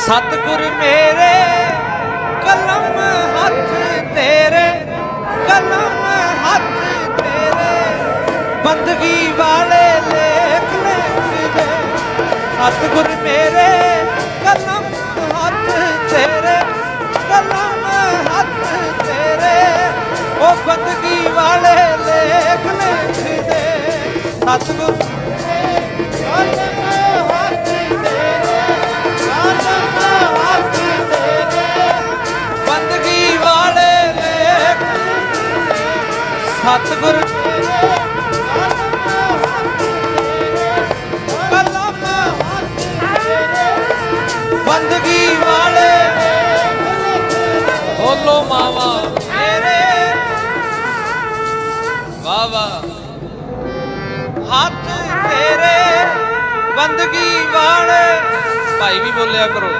ਸਤਿਗੁਰ ਮੇਰੇ, ਕਲਮ ਹੱਥ ਤੇਰੇ, ਕਲਮ ਹੱਥ ਤੇਰੇ। ਬੰਦਗੀ ਵਾਲੇ ਲੇਖ ਲਿਖਦੇ, ਸਤਿਗੁਰ ਮੇਰੇ, ਕਲਮ ਹੱਥ ਤੇਰੇ, ਕਲਮ ਹੱਥ ਤੇਰੇ। ਉਹ ਬੰਦਗੀ ਵਾਲੇ ਲੇਖ ਲਿਖਦੇ, ਸਤਿਗੁਰ ਕਲਮ ਸਤਿਗੁਰ। ਬੰਦਗੀ ਵਾਲੇ। ਬੋਲੋ ਮਾਵਾ। ਮੇਰੇ ਵਾ ਵਾ ਹੱਥ ਤੇਰੇ, ਬੰਦਗੀ ਵਾਲੇ। ਭਾਈ ਵੀ ਬੋਲਿਆ ਕਰੋ।